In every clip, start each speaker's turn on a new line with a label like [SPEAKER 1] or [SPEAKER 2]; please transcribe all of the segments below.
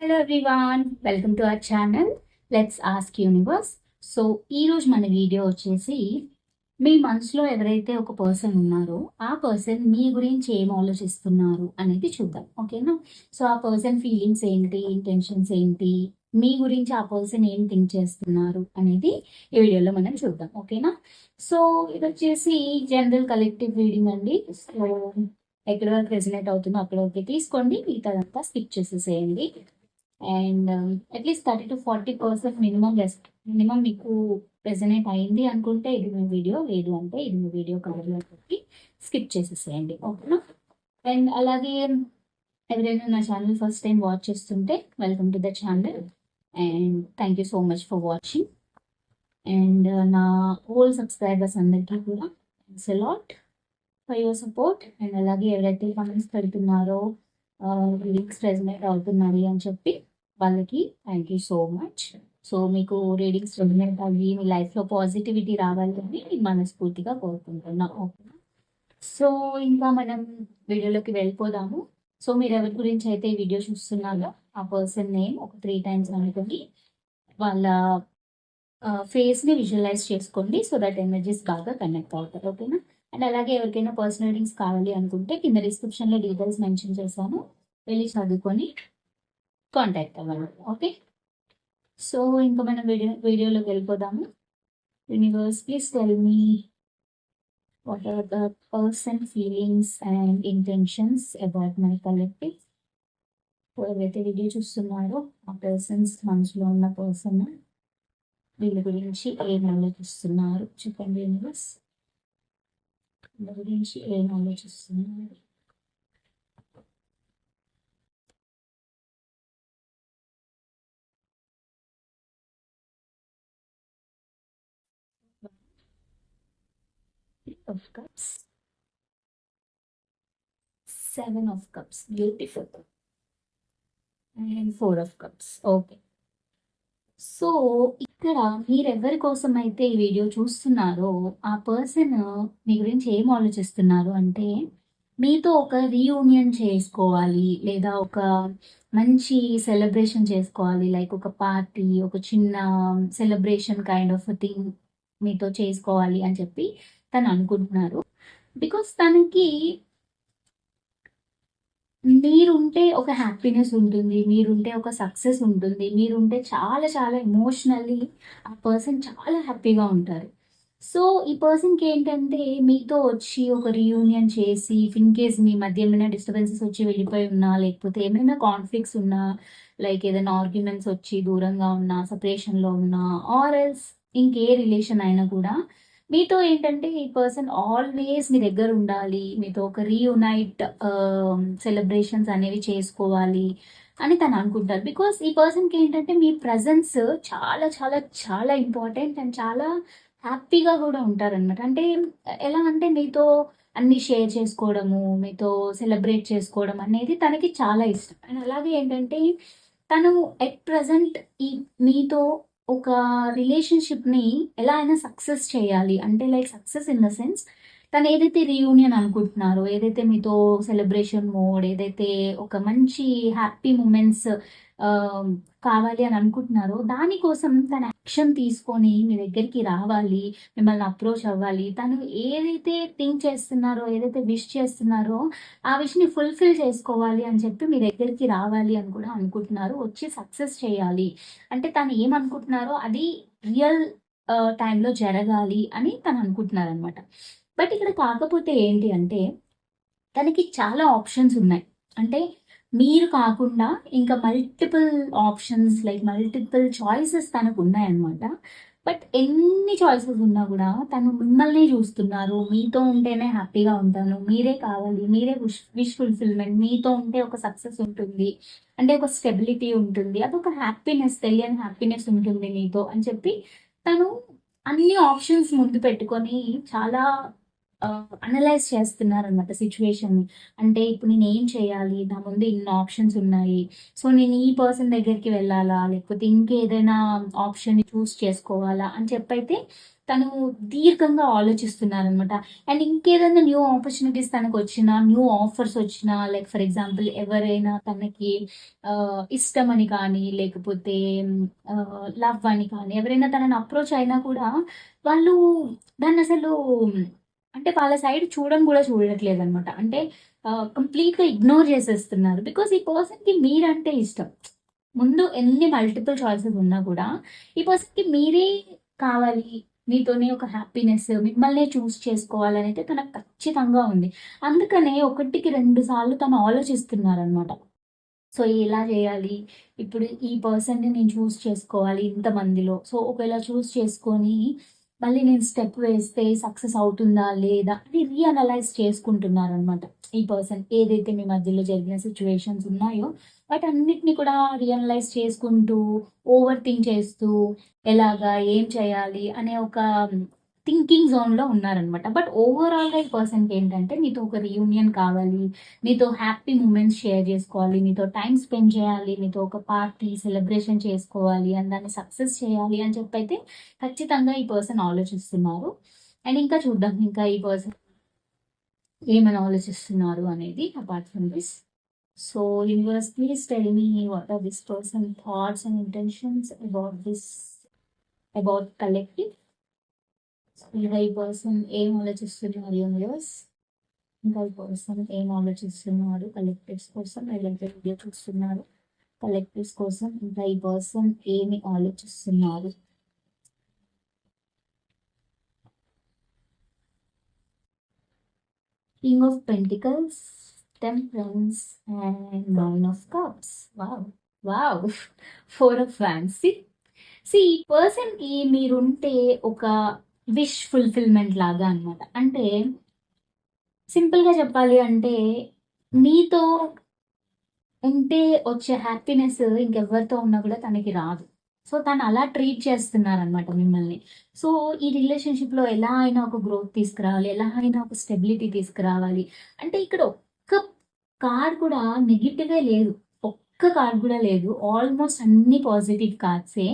[SPEAKER 1] Hello everyone welcome to our channel let's ask universe so ఈరోజు మన video వచ్చేసి మీ మనసులో ఎవరైతే ఒక పర్సన్ ఉన్నారో ఆ పర్సన్ మీ గురించి ఏం ఆలోచిస్తున్నారు అనేది చూద్దాం ఓకేనా సో ఆ పర్సన్ ఫీలింగ్స్ ఏంటి ఇంటెన్షన్స్ ఏంటి మీ గురించి ఆ పర్సన్ ఏం థింక్ చేస్తున్నారు అనేది ఈ వీడియోలో మనం చూద్దాం ఓకేనా సో ఇది వచ్చేసి జనరల్ కలెక్టివ్ రీడింగ్ అండి. సో ఎక్కడ వరకు రెసినేట్ అవుతుందో అక్కడ వరకు తీసుకోండి మిగతాదంతా స్కిప్ చేసేసేయండి. And at least thirty to forty percent minimum minimum మీకు ప్రెజెంట్ అయింది అనుకుంటే ఇది మీ వీడియో లేదు అంటే ఇది మీ వీడియో అని చెప్పి స్కిప్ చేసేసేయండి ఓకేనా? అండ్ అలాగే ఎవరైనా నా ఛానల్ ఫస్ట్ టైం వాచ్ చేస్తుంటే welcome to the channel and thank you so much for watching and నా ఓల్డ్ సబ్స్క్రైబర్స్ అందరికీ కూడా thanks a lot for your support and అలాగే ఎవరైతే కామెంట్స్ పెడుతున్నారో uh, లింక్స్ ప్రెజెంట్ అవుతున్నాయి అని చెప్పి వాళ్ళకి thank you so much so మీకు రీడింగ్స్ రెజనేట్ అవి మీ లైఫ్లో పాజిటివిటీ రావాలి అని నేను మనస్ఫూర్తిగా కోరుకుంటున్నా. ఓకేనా సో ఇంకా మనం వీడియోలోకి వెళ్ళిపోదాము. సో మీరు ఎవరి గురించి అయితే వీడియో చూస్తున్నారో ఆ పర్సన్ నేమ్ ఒక త్రీ టైమ్స్ అనుకోండి. వాళ్ళ ఫేస్ని విజువలైజ్ చేసుకోండి సో దట్ ఎనర్జీస్ బాగా కనెక్ట్ అవుతారు ఓకేనా అండ్ అలాగే ఎవరికైనా పర్సనల్ రీడింగ్స్ కావాలి అనుకుంటే కింద డిస్క్రిప్షన్లో డీటెయిల్స్ మెన్షన్ చేశాను. వెళ్ళి చదువుకొని కాంటాక్ట్ అవ్వండి ఓకే సో ఇంకా మనం వీడియో వీడియోలోకి వెళ్ళిపోదాము. Universe please tell me what are the person feelings and intentions about my collective ఎవరైతే వీడియో చూస్తున్నారో ఆ పర్సన్స్ మనసులో ఉన్న పర్సన్ వీళ్ళ గురించి ఏం ఆలోచిస్తున్నారు? చెప్పండి యూనివర్స్ వీళ్ళ గురించి ఏం ఆలోచిస్తున్నారు? Of cups. Seven of cups. Beautiful. And four of cups. Okay so ఇక్కడ మీరెవరి కోసం అయితే ఈ వీడియో చూస్తున్నారో ఆ పర్సన్ మీ గురించి ఏం ఆలోచిస్తున్నారు అంటే మీతో ఒక రీయూనియన్ చేసుకోవాలి లేదా ఒక మంచి సెలబ్రేషన్ చేసుకోవాలి లైక్ ఒక పార్టీ ఒక చిన్న సెలబ్రేషన్ కైండ్ ఆఫ్ థింగ్ మీతో చేసుకోవాలి అని చెప్పి తను అనుకుంటున్నారు బికాస్ తనకి మీరుంటే ఒక హ్యాపీనెస్ ఉంటుంది మీరుంటే ఒక సక్సెస్ ఉంటుంది మీరుంటే చాలా చాలా ఎమోషనల్లీ ఆ పర్సన్ చాలా హ్యాపీగా ఉంటారు. సో ఈ పర్సన్కి ఏంటంటే మీతో వచ్చి ఒక రీయూనియన్ చేసి ఇన్ కేస్ మీ మధ్య ఏమైనా డిస్టర్బెన్సెస్ వచ్చి వెళ్ళిపోయి ఉన్నా లేకపోతే ఏమైనా కాన్ఫ్లిక్ట్స్ ఉన్నా లైక్ ఏదైనా ఆర్గ్యుమెంట్స్ వచ్చి దూరంగా ఉన్నా సపరేషన్లో ఉన్నా ఆర్ ఎల్స్ ఇంకే రిలేషన్ అయినా కూడా మీతో ఏంటంటే ఈ పర్సన్ ఆల్వేస్ మీ దగ్గర ఉండాలి మీతో ఒక రీయునైట్ సెలబ్రేషన్స్ um, అనేవి చేసుకోవాలి అని తను అనుకుంటారు. బికాస్ ఈ పర్సన్కి ఏంటంటే మీ ప్రజెన్స్ చాలా చాలా చాలా ఇంపార్టెంట్ అండ్ చాలా హ్యాపీగా కూడా ఉంటారనమాట అంటే ఎలా అంటే మీతో అన్ని షేర్ చేసుకోవడము మీతో సెలబ్రేట్ చేసుకోవడం అనేది తనకి చాలా ఇష్టం. అండ్ అలాగే ఏంటంటే తను ఎట్ ప్రజెంట్ ఈ మీతో ఒక రిలేషన్షిప్ని ఎలా అయినా సక్సెస్ చేయాలి. అంటే like success in the sense తను ఏదైతే రీయూనియన్ అనుకుంటున్నారో ఏదైతే మీతో సెలబ్రేషన్ మోడ్ ఏదైతే ఒక మంచి హ్యాపీ మూమెంట్స్ కావాలి అని అనుకుంటున్నారో దానికోసం తన యాక్షన్ తీసుకొని మీ దగ్గరికి రావాలి మిమ్మల్ని అప్రోచ్ అవ్వాలి. తను ఏదైతే థింక్ చేస్తున్నారో ఏదైతే విష్ చేస్తున్నారో ఆ విష్ని ఫుల్ఫిల్ చేసుకోవాలి అని చెప్పి మీ దగ్గరికి రావాలి అని కూడా అనుకుంటున్నారు. వచ్చి సక్సెస్ చేయాలి. అంటే తను ఏమనుకుంటున్నారో అది రియల్ టైంలో జరగాలి అని తను అనుకుంటున్నారు అనమాట బట్ ఇక్కడ కాకపోతే ఏంటి అంటే తనకి చాలా ఆప్షన్స్ ఉన్నాయి. అంటే మీరు కాకుండా ఇంకా multiple options like multiple choices తనకు ఉన్నాయన్నమాట బట్ ఎన్ని చాయిసెస్ ఉన్నా కూడా తను మిమ్మల్ని చూస్తున్నారు. మీతో ఉంటేనే హ్యాపీగా ఉంటాను. మీరే కావాలి. మీరే విష్ విష్ ఫుల్ఫిల్మెంట్ మీతో ఉంటే ఒక సక్సెస్ ఉంటుంది. అంటే ఒక స్టెబిలిటీ ఉంటుంది. అదొక హ్యాపీనెస్ తెలియని హ్యాపీనెస్ ఉంటుంది మీతో అని చెప్పి తను అన్ని ఆప్షన్స్ ముందు పెట్టుకొని చాలా అనలైజ్ చేస్తున్నారు అనమాట సిచ్యువేషన్ని అంటే ఇప్పుడు నేను ఏం చేయాలి? నా ముందు ఇన్ని ఆప్షన్స్ ఉన్నాయి. సో నేను ఈ పర్సన్ దగ్గరికి వెళ్ళాలా? లేకపోతే ఇంకేదైనా ఆప్షన్ని చూస్ చేసుకోవాలా? అని చెప్పైతే తను దీర్ఘంగా ఆలోచిస్తున్నారనమాట అండ్ ఇంకేదైనా న్యూ ఆపర్చునిటీస్ తనకు వచ్చినా న్యూ ఆఫర్స్ వచ్చినా లైక్ ఫర్ ఎగ్జాంపుల్ ఎవరైనా తనకి ఇష్టం అని కానీ లేకపోతే లవ్ అని కానీ ఎవరైనా తనని అప్రోచ్ అయినా కూడా వాళ్ళు దాన్ని అసలు అంటే వాళ్ళ సైడ్ చూడడం కూడా చూడట్లేదు అనమాట అంటే కంప్లీట్గా ఇగ్నోర్ చేసేస్తున్నారు. బికాస్ ఈ పర్సన్కి మీరంటే ఇష్టం. ముందు ఎన్ని మల్టిపుల్ చాయిసెస్ ఉన్నా కూడా ఈ పర్సన్కి మీరే కావాలి. మీతోనే ఒక హ్యాపీనెస్ మిమ్మల్నే చూస్ చేసుకోవాలని అయితే తనకు ఖచ్చితంగా ఉంది. అందుకనే ఒకటికి రెండు సార్లు తను ఆలోచిస్తున్నారనమాట సో ఎలా చేయాలి? ఇప్పుడు ఈ పర్సన్ని నేను చూస్ చేసుకోవాలి ఇంతమందిలో. సో ఒకవేళ చూస్ చేసుకొని మళ్ళీ నేను స్టెప్ వేస్తే సక్సెస్ అవుతుందా లేదా అని రీఅనలైజ్ చేసుకుంటున్నారు అనమాట ఈ పర్సన్ ఏదైతే మీ మధ్యలో జరిగిన సిచ్యువేషన్స్ ఉన్నాయో వాటి అన్నిటిని కూడా రియనలైజ్ చేసుకుంటూ ఓవర్ థింక్ చేస్తూ ఎలాగా ఏం చేయాలి అనే ఒక థింకింగ్ జోన్లో ఉన్నారనమాట బట్ ఓవరాల్గా ఈ పర్సన్కి ఏంటంటే నీతో ఒక రీయూనియన్ కావాలి నీతో హ్యాపీ మూమెంట్స్ షేర్ చేసుకోవాలి నీతో టైం స్పెండ్ చేయాలి నీతో ఒక పార్టీ సెలబ్రేషన్ చేసుకోవాలి అని దాన్ని సక్సెస్ చేయాలి అని చెప్పి అయితే ఖచ్చితంగా ఈ పర్సన్ ఆలోచిస్తున్నారు. అండ్ ఇంకా చూద్దాం ఇంకా ఈ పర్సన్ ఏమని ఆలోచిస్తున్నారు అనేది apart from this so universe please tell me what are this person thoughts and intentions about this about collective ఇంకా ఈ పర్సన్ ఏం ఆలోచిస్తున్నారు యూనివర్స్? ఇంకా ఈ పర్సన్ ఏం ఆలోచిస్తున్నారు కలెక్టివ్స్ కోసం ఎలాంటి వీడియో చూస్తున్నారు కలెక్టివ్స్ కోసం ఇంకా ఈ పర్సన్ ఏమి ఆలోచిస్తున్నారు king of pentacles temperance and nine of cups wow wow four of fancy C ఈ పర్సన్కి మీరుంటే ఒక విష్ ఫుల్ఫిల్మెంట్ లాగా అనమాట అంటే సింపుల్గా చెప్పాలి అంటే మీతో ఉంటే వచ్చే హ్యాపీనెస్ ఇంకెవరితో ఉన్నా కూడా తనకి రాదు. సో తను అలా ట్రీట్ చేస్తున్నారనమాట మిమ్మల్ని. సో ఈ రిలేషన్షిప్లో ఎలా అయినా ఒక గ్రోత్ తీసుకురావాలి ఎలా అయినా ఒక స్టెబిలిటీ తీసుకురావాలి. అంటే ఇక్కడ ఒక్క కార్డ్ కూడా నెగిటివే లేదు. ఒక్క కార్డ్ కూడా లేదు. ఆల్మోస్ట్ అన్ని పాజిటివ్ కార్డ్సే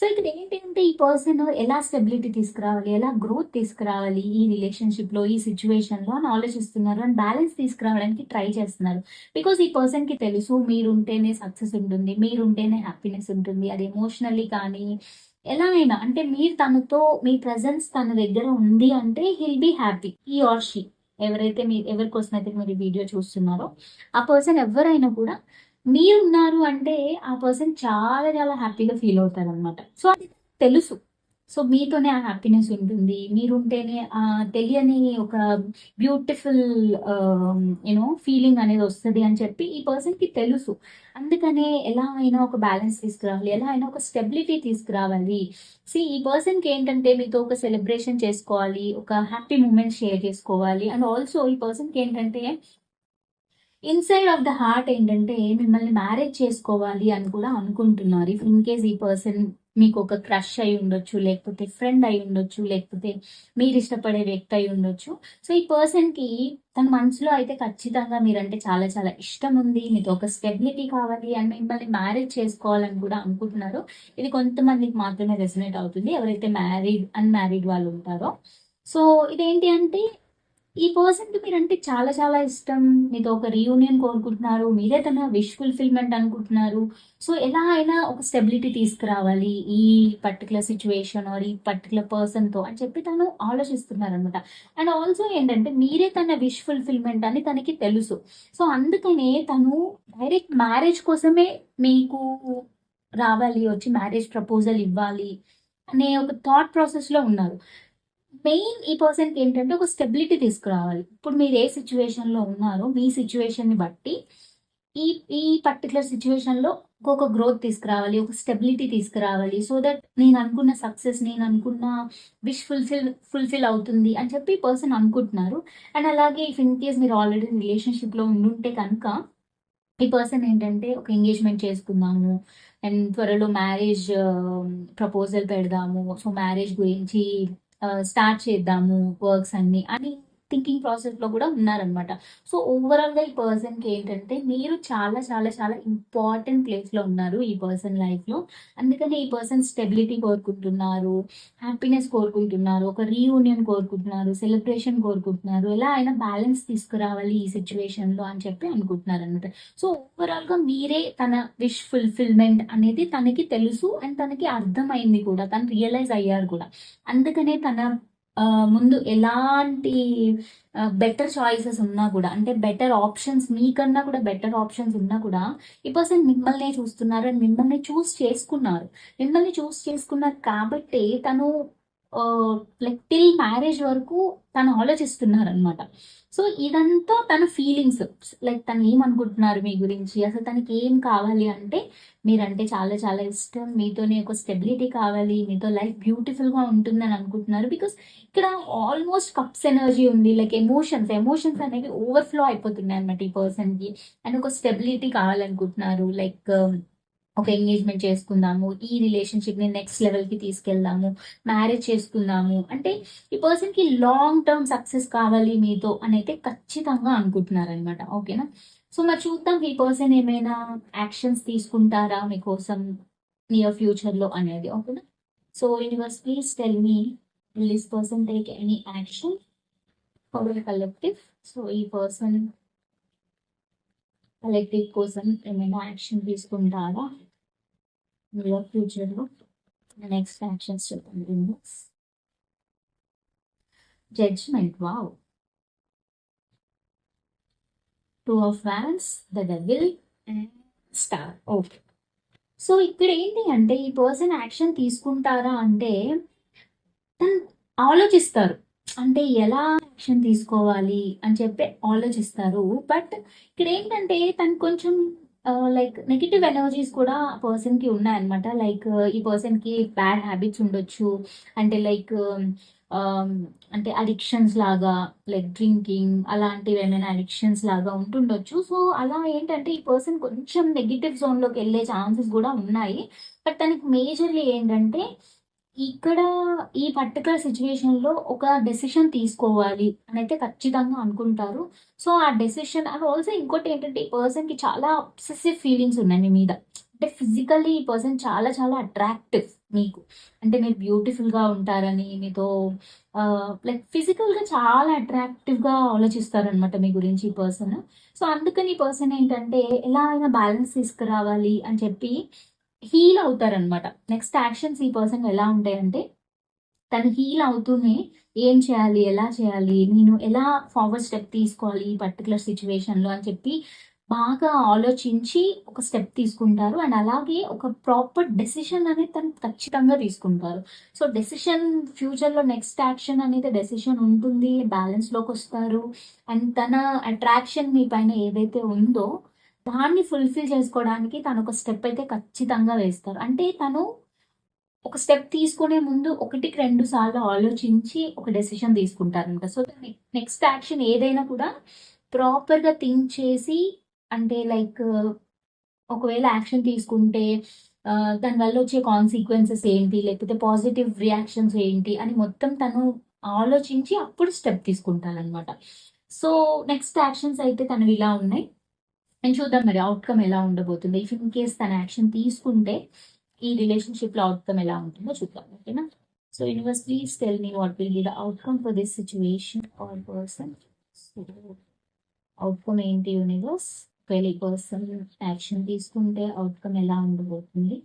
[SPEAKER 1] సో ఇక్కడ ఏంటంటే ఈ పర్సన్ ఎలా స్టెబిలిటీ తీసుకురావాలి ఎలా గ్రోత్ తీసుకురావాలి ఈ రిలేషన్షిప్లో ఈ సిచ్యువేషన్లో అని ఆలోచిస్తున్నారు అండ్ బ్యాలెన్స్ తీసుకురావడానికి ట్రై చేస్తున్నారు. బికాస్ ఈ పర్సన్కి తెలుసు మీరుంటేనే సక్సెస్ ఉంటుంది మీరుంటేనే హ్యాపీనెస్ ఉంటుంది అది ఎమోషనల్లీ కానీ ఎలా అయినా అంటే మీరు తనతో మీ ప్రజెన్స్ తన దగ్గర ఉంది అంటే he'll be happy he or she ఎవరైతే మీరు ఎవరి కోసం అయితే మీరు వీడియో చూస్తున్నారో ఆ పర్సన్ ఎవరైనా కూడా మీరు ఉన్నారు అంటే ఆ పర్సన్ చాలా చాలా హ్యాపీగా ఫీల్ అవుతారు అనమాట సో అది తెలుసు. సో మీతోనే ఆ హ్యాపీనెస్ ఉంటుంది. మీరుంటేనే ఆ తెలియని ఒక బ్యూటిఫుల్ యూనో ఫీలింగ్ అనేది వస్తుంది అని చెప్పి ఈ పర్సన్కి తెలుసు. అందుకనే ఎలా అయినా ఒక బ్యాలెన్స్ తీసుకురావాలి. ఎలా అయినా ఒక స్టెబిలిటీ తీసుకురావాలి. సి ఈ పర్సన్కి ఏంటంటే మీతో ఒక సెలబ్రేషన్ చేసుకోవాలి. ఒక హ్యాపీ మూమెంట్ షేర్ చేసుకోవాలి. అండ్ ఆల్సో ఈ పర్సన్కి ఏంటంటే ఇన్సైడ్ ఆఫ్ ద హార్ట్ ఏంటంటే మిమ్మల్ని మ్యారేజ్ చేసుకోవాలి అని కూడా అనుకుంటున్నారు. ఇఫ్ ఇన్ కేస్ ఈ పర్సన్ మీకు ఒక క్రష్ అయి ఉండొచ్చు లేకపోతే ఫ్రెండ్ అయి ఉండొచ్చు లేకపోతే మీరు ఇష్టపడే వ్యక్తి అయి ఉండొచ్చు. సో ఈ పర్సన్కి తన మనసులో అయితే ఖచ్చితంగా మీరంటే చాలా చాలా ఇష్టం ఉంది. మీతో ఒక స్టెబిలిటీ కావాలి అండ్ మిమ్మల్ని మ్యారేజ్ చేసుకోవాలని కూడా అనుకుంటున్నారు. ఇది కొంతమందికి మాత్రమే రెసినేట్ అవుతుంది. ఎవరైతే మ్యారీడ్ అన్మ్యారీడ్ వాళ్ళు ఉంటారో. సో ఇదేంటి అంటే ఈ పర్సన్కి మీరంటే చాలా చాలా ఇష్టం. మీతో ఒక రీయూనియన్ కోరుకుంటున్నారు. మీరే తన విష్ ఫుల్ఫిల్మెంట్ అనుకుంటున్నారు. సో ఎలా అయినా ఒక స్టెబిలిటీ తీసుకురావాలి ఈ పర్టికులర్ సిచ్యువేషన్ ఆర్ ఈ పర్టికులర్ పర్సన్తో అని చెప్పి తను ఆలోచిస్తున్నారు అనమాట అండ్ ఆల్సో ఏంటంటే మీరే తన విష్ ఫుల్ఫిల్మెంట్ అని తనకి తెలుసు. సో అందుకనే తను డైరెక్ట్ మ్యారేజ్ కోసమే మీకు రావాలి వచ్చి మ్యారేజ్ ప్రపోజల్ ఇవ్వాలి అనే ఒక థాట్ ప్రాసెస్లో ఉన్నారు. మెయిన్ ఈ పర్సన్కి ఏంటంటే ఒక స్టెబిలిటీ తీసుకురావాలి. ఇప్పుడు మీరు ఏ సిచ్యువేషన్లో ఉన్నారో మీ సిచ్యువేషన్ని బట్టి ఈ ఈ పర్టికులర్ సిచ్యువేషన్లో ఒక గ్రోత్ తీసుకురావాలి ఒక స్టెబిలిటీ తీసుకురావాలి. సో దట్ నేను అనుకున్న సక్సెస్ నేను అనుకున్న విష్ ఫుల్ఫిల్ ఫుల్ఫిల్ అవుతుంది అని చెప్పి పర్సన్ అనుకుంటున్నారు. అండ్ అలాగే ఇఫ్ ఇన్ కేస్ మీరు ఆల్రెడీ రిలేషన్షిప్లో ఉండుంటే కనుక ఈ పర్సన్ ఏంటంటే ఒక ఎంగేజ్మెంట్ చేసుకుందాము. అండ్ త్వరలో మ్యారేజ్ ప్రపోజల్ um, పెడదాము. సో మ్యారేజ్ గురించి స్టార్ట్ చేద్దాము వర్క్స్ అన్ని. అని థింకింగ్ ప్రాసెస్లో కూడా ఉన్నారనమాట సో ఓవరాల్గా ఈ పర్సన్కి ఏంటంటే మీరు చాలా చాలా చాలా ఇంపార్టెంట్ ప్లేస్లో ఉన్నారు ఈ పర్సన్ లైఫ్లో అందుకని ఈ పర్సన్ స్టెబిలిటీ కోరుకుంటున్నారు హ్యాపీనెస్ కోరుకుంటున్నారు ఒక రీయూనియన్ కోరుకుంటున్నారు సెలబ్రేషన్ కోరుకుంటున్నారు ఎలా అయినా బ్యాలెన్స్ తీసుకురావాలి ఈ సిచ్యువేషన్లో అని చెప్పి అనుకుంటున్నారు అనమాట సో ఓవరాల్గా మీరే తన విష్ ఫుల్ఫిల్మెంట్ అనేది తనకి తెలుసు అండ్ తనకి అర్థమైంది కూడా తను రియలైజ్ అయ్యారు కూడా. అందుకనే తన ముందు ఎలాంటి బెటర్ చాయిసెస్ ఉన్నా కూడా అంటే బెటర్ ఆప్షన్స్ మీకన్నా కూడా బెటర్ ఆప్షన్స్ ఉన్నా కూడా ఈ పర్సన్ మిమ్మల్ని చూస్తున్నారు అండ్ మిమ్మల్ని చూస్ చేసుకున్నారు. మిమ్మల్ని చూస్ చేసుకున్నారు కాబట్టి తను లైక్ టిల్ మ్యారేజ్ వరకు తను ఆలోచిస్తున్నారు అనమాట సో ఇదంతా తన ఫీలింగ్స్ లైక్ తను ఏమనుకుంటున్నారు మీ గురించి? అసలు తనకి ఏం కావాలి అంటే మీరంటే చాలా చాలా ఇష్టం. మీతోనే ఒక స్టెబిలిటీ కావాలి. మీతో లైఫ్ బ్యూటిఫుల్గా ఉంటుంది ఉంటుందని అనుకుంటున్నారు. బికాస్ ఇక్కడ ఆల్మోస్ట్ కప్స్ ఎనర్జీ ఉంది. లైక్ ఎమోషన్స్ ఎమోషన్స్ అనేవి ఓవర్ఫ్లో అయిపోతున్నాయి అనమాట ఈ పర్సన్కి అండ్ ఒక స్టెబిలిటీ కావాలనుకుంటున్నారు. లైక్ um, ఒక ఎంగేజ్మెంట్ చేసుకుందాము ఈ రిలేషన్షిప్ని నెక్స్ట్ లెవెల్కి తీసుకెళ్దాము మ్యారేజ్ చేసుకుందాము. అంటే ఈ పర్సన్కి లాంగ్ టర్మ్ సక్సెస్ కావాలి మీతో అని అయితే ఖచ్చితంగా అనుకుంటున్నారనమాట ఓకేనా సో మరి చూద్దాం ఈ పర్సన్ ఏమైనా యాక్షన్స్ తీసుకుంటారా మీకోసం నియర్ ఫ్యూచర్లో అనేది. ఓకేనా so universe please tell me will this person take any action for collective so ఈ పర్సన్ కలెక్టివ్ కోసం ఏమైనా యాక్షన్ తీసుకుంటారా? ఫ్యూచర్ ఫ్యూచర్లో నెక్స్ట్ యాక్షన్స్ చెప్పండి judgement wow two of wands the devil and star okay so ఇక్కడ ఏంటి అంటే ఈ పర్సన్ యాక్షన్ తీసుకుంటారా అంటే తను ఆలోచిస్తారు. అంటే ఎలా యాక్షన్ తీసుకోవాలి అని చెప్పి ఆలోచిస్తారు. బట్ ఇక్కడ ఏంటంటే తను కొంచెం లైక్ నెగిటివ్ ఎనర్జీస్ కూడా పర్సన్కి ఉన్నాయన్నమాట. లైక్ uh, ఈ పర్సన్కి బ్యాడ్ హ్యాబిట్స్ ఉండొచ్చు. అంటే లైక్ um, um, అంటే అడిక్షన్స్ లాగా లైక్ డ్రింకింగ్ అలాంటివి ఏమైనా అడిక్షన్స్ లాగా ఉంటుండొచ్చు. సో అలా ఏంటంటే ఈ పర్సన్ కొంచెం నెగిటివ్ జోన్లోకి వెళ్ళే ఛాన్సెస్ కూడా ఉన్నాయి. బట్ తనకి మేజర్లీ ఏంటంటే ఇక్కడ ఈ పర్టికులర్ సిచ్యువేషన్లో ఒక డెసిషన్ తీసుకోవాలి అని అయితే ఖచ్చితంగా అనుకుంటారు. సో ఆ డెసిషన్ అండ్ ఆల్సో ఇంకోటి ఏంటంటే ఈ పర్సన్కి చాలా అబ్సెసివ్ ఫీలింగ్స్ ఉన్నాయి మీ మీద. అంటే ఫిజికల్లీ ఈ పర్సన్ చాలా చాలా అట్రాక్టివ్ మీకు. అంటే మీరు బ్యూటిఫుల్గా ఉంటారని మీతో లైక్ ఫిజికల్గా చాలా అట్రాక్టివ్గా ఆలోచిస్తారు అనమాట మీ గురించి ఈ పర్సన్ సో అందుకని ఈ పర్సన్ ఏంటంటే ఎలా అయినా బ్యాలెన్స్ తీసుకురావాలి అని చెప్పి హీల్ అవుతారనమాట నెక్స్ట్ యాక్షన్స్ ఈ పర్సన్ ఎలా ఉంటాయంటే తను హీల్ అవుతూనే ఏం చేయాలి ఎలా చేయాలి నేను ఎలా ఫార్వర్డ్ స్టెప్ తీసుకోవాలి ఈ పర్టికులర్ సిచ్యువేషన్లో అని చెప్పి బాగా ఆలోచించి ఒక స్టెప్ తీసుకుంటారు. అండ్ అలాగే ఒక ప్రాపర్ డెసిషన్ అనేది తను ఖచ్చితంగా తీసుకుంటారు. సో డెసిషన్ ఫ్యూచర్లో నెక్స్ట్ యాక్షన్ అనేది డెసిషన్ ఉంటుంది బ్యాలెన్స్లోకి వస్తారు. అండ్ తన అట్రాక్షన్ మీ పైన ఏదైతే ఉందో దాన్ని ఫుల్ఫిల్ చేసుకోవడానికి తను ఒక స్టెప్ అయితే ఖచ్చితంగా వేస్తారు. అంటే తను ఒక స్టెప్ తీసుకునే ముందు ఒకటికి రెండు సార్లు ఆలోచించి ఒక డెసిషన్ తీసుకుంటారంట. సో నెక్స్ట్ యాక్షన్ ఏదైనా కూడా ప్రాపర్గా థింక్ చేసి అంటే లైక్ ఒకవేళ యాక్షన్ తీసుకుంటే దానివల్ల వచ్చే కాన్సిక్వెన్సెస్ ఏంటి? లేకపోతే పాజిటివ్ రియాక్షన్స్ ఏంటి? అని మొత్తం తను ఆలోచించి అప్పుడు స్టెప్ తీసుకుంటారనమాట సో నెక్స్ట్ యాక్షన్స్ అయితే తనవి ఇలా ఉన్నాయి. అండ్ చూద్దాం మరి అవుట్కమ్ ఎలా ఉండబోతుంది. ఇఫ్ ఇన్ కేస్ తన యాక్షన్ తీసుకుంటే ఈ రిలేషన్షిప్లో అవుట్కమ్ ఎలా ఉంటుందో చూద్దాం ఓకేనా so universe please tell me what will be the outcome for this situation or person outcome ఏంటి యూనివర్స్ ఒకవేళ ఈ పర్సన్ యాక్షన్ తీసుకుంటే అవుట్కమ్ ఎలా ఉండబోతుంది?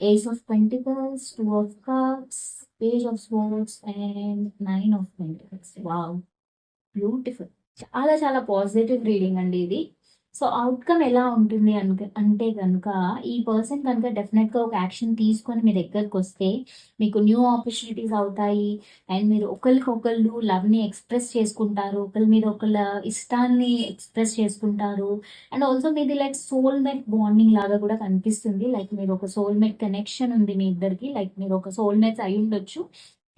[SPEAKER 1] Ace of pentacles two of cups page of swords and nine of pentacles wow beautiful. చాలా చాలా positive reading అండి ఇది. సో అవుట్కమ్ ఎలా ఉంటుంది అనుక అంటే కనుక ఈ పర్సన్ కనుక డెఫినెట్గా ఒక యాక్షన్ తీసుకొని మీ దగ్గరకు వస్తే మీకు న్యూ ఆపర్చునిటీస్ అవుతాయి. అండ్ మీరు ఒకరికొకళ్ళు లవ్ని ఎక్స్ప్రెస్ చేసుకుంటారు. ఒకరి మీద ఒకళ్ళ ఇష్టాన్ని ఎక్స్ప్రెస్ చేసుకుంటారు. అండ్ ఆల్సో మీది లైక్ సోల్మేట్ బాండింగ్ లాగా కూడా కనిపిస్తుంది. లైక్ మీరు ఒక సోల్మేట్ కనెక్షన్ ఉంది మీ ఇద్దరికి. లైక్ మీరు ఒక సోల్మేట్స్ అయి ఉండొచ్చు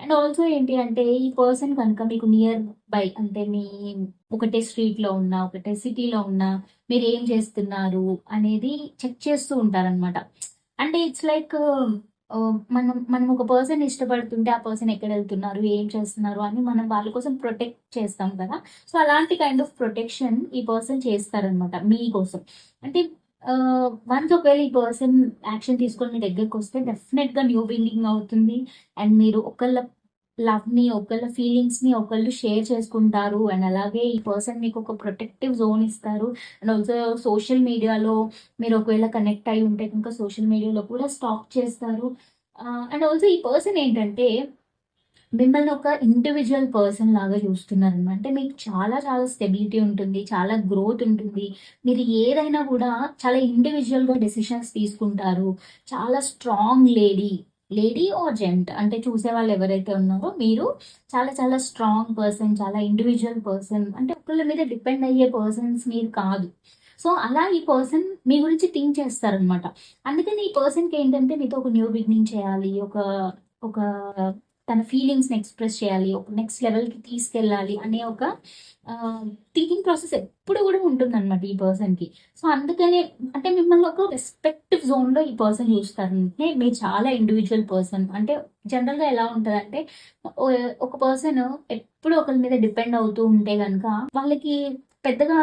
[SPEAKER 1] అండ్ ఆల్సో ఏంటి అంటే ఈ పర్సన్ కనుక మీకు నియర్ బై అంటే మీ ఒకటే స్ట్రీట్లో ఉన్నా ఒకటే సిటీలో ఉన్నా మీరు ఏం చేస్తున్నారు అనేది చెక్ చేస్తూ ఉంటారనమాట అంటే ఇట్స్ లైక్ మనం మనం ఒక పర్సన్ ఇష్టపడుతుంటే, ఆ పర్సన్ ఎక్కడ వెళ్తున్నారు ఏం చేస్తున్నారు అని మనం వాళ్ళ కోసం ప్రొటెక్ట్ చేస్తాం కదా! సో, అలాంటి కైండ్ ఆఫ్ ప్రొటెక్షన్ ఈ పర్సన్ చేస్తారనమాట మీ కోసం అంటే వన్స్ ఒకవేళ ఈ పర్సన్ యాక్షన్ తీసుకొని మీ దగ్గరకు వస్తే డెఫినెట్‌గా న్యూ బిల్డింగ్ అవుతుంది. అండ్ మీరు ఒకళ్ళ లవ్‌ని, ఒకళ్ళ ఫీలింగ్స్‌ని ఒకళ్ళు షేర్ చేసుకుంటారు. అండ్ అలాగే ఈ పర్సన్ మీకు ఒక ప్రొటెక్టివ్ జోన్ ఇస్తారు. అండ్ ఆల్సో సోషల్ మీడియాలో మీరు ఒకవేళ కనెక్ట్ అయి ఉంటే కనుక సోషల్ మీడియాలో కూడా స్టాక్ చేస్తారు. అండ్ ఆల్సో ఈ పర్సన్ ఏంటంటే మిమ్మల్ని ఒక ఇండివిజువల్ పర్సన్ లాగా చూస్తున్నారనమాట. అంటే మీకు చాలా చాలా స్టెబిలిటీ ఉంటుంది. చాలా గ్రోత్ ఉంటుంది. మీరు ఏదైనా కూడా చాలా ఇండివిజువల్గా డెసిషన్స్ తీసుకుంటారు. చాలా strong lady, lady or gent అంటే చూసే వాళ్ళు ఎవరైతే ఉన్నారో మీరు చాలా చాలా స్ట్రాంగ్ పర్సన్, చాలా ఇండివిజువల్ పర్సన్ అంటే ఒకళ్ళ మీద డిపెండ్ అయ్యే పర్సన్స్ మీరు కాదు. సో, అలా ఈ పర్సన్ మీ గురించి థింక్ చేస్తారనమాట. అందుకని ఈ పర్సన్‌కి ఏంటంటే మీతో ఒక న్యూ బిగినింగ్ చేయాలి. ఒక ఒక తన ఫీలింగ్స్‌ని ఎక్స్‌ప్రెస్ చేయాలి. ఒక నెక్స్ట్ లెవెల్‌కి తీసుకెళ్ళాలి అనే ఒక థింకింగ్ ప్రాసెస్ ఎప్పుడు కూడా ఉంటుందన్నమాట ఈ పర్సన్‌కి. సో, అందుకనే అంటే మిమ్మల్ని ఒక రెస్పెక్టివ్ జోన్‌లో ఈ పర్సన్ చూస్తారంటే మీరు చాలా ఇండివిజువల్ పర్సన్. అంటే జనరల్‌గా ఎలా ఉంటుందంటే ఒక పర్సన్ ఎప్పుడు ఒకరి మీద డిపెండ్ అవుతూ ఉంటే కనుక వాళ్ళకి పెద్దగా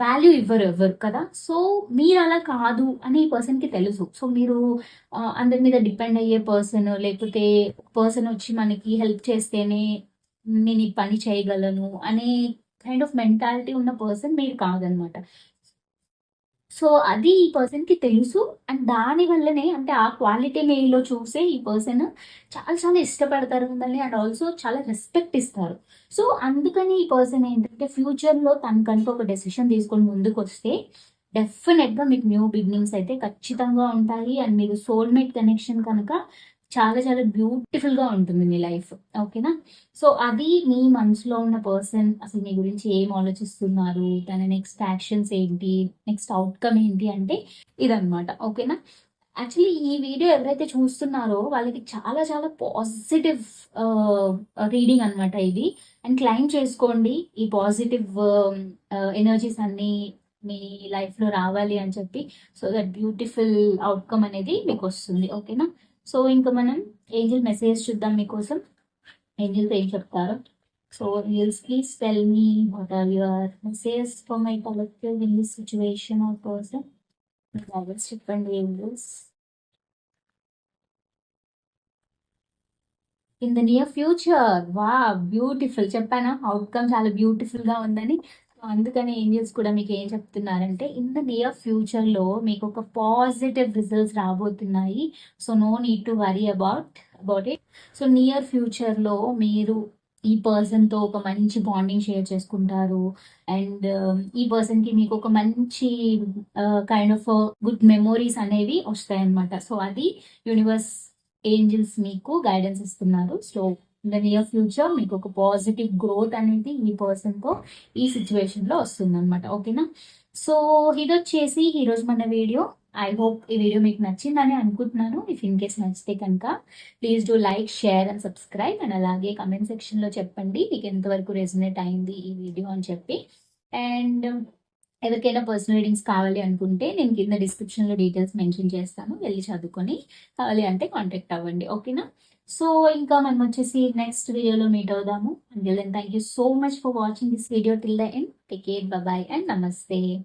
[SPEAKER 1] వాల్యూ ఇవ్వరు ఎవ్వరు కదా! సో, మీరు అలా కాదు అని ఈ పర్సన్‌కి తెలుసు. సో, మీరు అందరి మీద డిపెండ్ అయ్యే పర్సన్ లేకపోతే పర్సన్ వచ్చి మనకి హెల్ప్ చేస్తేనే నేను ఈ పని చేయగలను అనే కైండ్ ఆఫ్ మెంటాలిటీ ఉన్న పర్సన్ మీరు కాదనమాట. సో, అది ఈ పర్సన్‌కి తెలుసు. అండ్ దానివల్లనే అంటే ఆ క్వాలిటీ మెయిల్లో చూసే ఈ పర్సన్ చాలా చాలా ఇష్టపడతారు మిమ్మల్ని. అండ్ ఆల్సో చాలా రెస్పెక్ట్ ఇస్తారు. సో, అందుకని ఈ పర్సన్ ఏంటంటే ఫ్యూచర్‌లో తనకంటూ ఒక డెసిషన్ తీసుకొని ముందుకొస్తే డెఫినెట్‌గా మీకు న్యూ బిగినింగ్స్ అయితే ఖచ్చితంగా ఉంటాయి. అండ్ మీరు సోల్‌మేట్ కనెక్షన్ కనుక చాలా చాలా బ్యూటిఫుల్‌గా ఉంటుంది మీ లైఫ్. ఓకేనా? సో, అది మీ మనసులో ఉన్న పర్సన్ అసలు మీ గురించి ఏం ఆలోచిస్తున్నారు? తన నెక్స్ట్ యాక్షన్స్ ఏంటి? నెక్స్ట్ అవుట్కమ్ ఏంటి? అంటే ఇదనమాట. ఓకేనా? యాక్చువల్లీ ఈ వీడియో ఎవరైతే చూస్తున్నారో వాళ్ళకి చాలా చాలా పాజిటివ్ రీడింగ్ అనమాట ఇది. అండ్ క్లెయిమ్ చేసుకోండి. ఈ పాజిటివ్ ఎనర్జీస్ um, uh, అన్నీ మీ లైఫ్‌లో రావాలి అని చెప్పి. సో దట్ బ్యూటిఫుల్ అవుట్కమ్ అనేది మీకు వస్తుంది ఓకేనా? సో, ఇంక మనం ఏంజెల్ మెసేజ్ చూద్దాం మీకోసం. ఏంజెల్స్ ఏం చెప్తారు so, angels please tell me what are your message for my collective in this situation or person. Guidance చెప్పండి angels in the near future wow! Beautiful చెప్పాను అవుట్కమ్ చాలా బ్యూటిఫుల్‌గా ఉందని. అందుకని ఏంజెల్స్ కూడా మీకు ఏం చెప్తున్నారంటే ఇన్ ద నియర్ ఫ్యూచర్‌లో మీకు ఒక పాజిటివ్ రిజల్ట్స్ రాబోతున్నాయి. So, no need to worry about about it. So, near ఫ్యూచర్‌లో మీరు ఈ పర్సన్‌తో ఒక మంచి బాండింగ్ షేర్ చేసుకుంటారు. అండ్ um, ఈ పర్సన్‌కి మీకు ఒక మంచి కైండ్ ఆఫ్ గుడ్ మెమోరీస్ అనేవి వస్తాయన్నమాట. సో, అది యూనివర్స్ ఏంజెల్స్ మీకు గైడెన్స్ ఇస్తున్నారు. So, in the near future మీకు ఒక పాజిటివ్ గ్రోత్ అనేది ఈ పర్సన్‌తో ఈ సిచ్యువేషన్లో వస్తుంది అనమాట ఓకేనా? సో, ఇదొచ్చేసి ఈరోజు మన వీడియో. ఐ హోప్ ఈ వీడియో మీకు నచ్చిందని అనుకుంటున్నాను. ఇఫ్ ఇన్ కేస్ నచ్చితే కనుక please do like, share and subscribe. And అలాగే కమెంట్ సెక్షన్‌లో చెప్పండి మీకు ఎంతవరకు రెజొనేట్ అయింది ఈ వీడియో అని చెప్పి. అండ్ ఎవరికైనా పర్సనల్ రీడింగ్స్ కావాలి అనుకుంటే నేను కింద డిస్క్రిప్షన్‌లో డీటెయిల్స్ మెన్షన్ చేస్తాను. వెళ్ళి చదువుకొని కావాలి అంటే కాంటాక్ట్ అవ్వండి. ఓకేనా? సో, ఇంకా మనం వచ్చేసి నెక్స్ట్ వీడియోలో మీట్ అవుదాము. Until thank you so much for watching this video till the end. Take care. Bye and నమస్తే.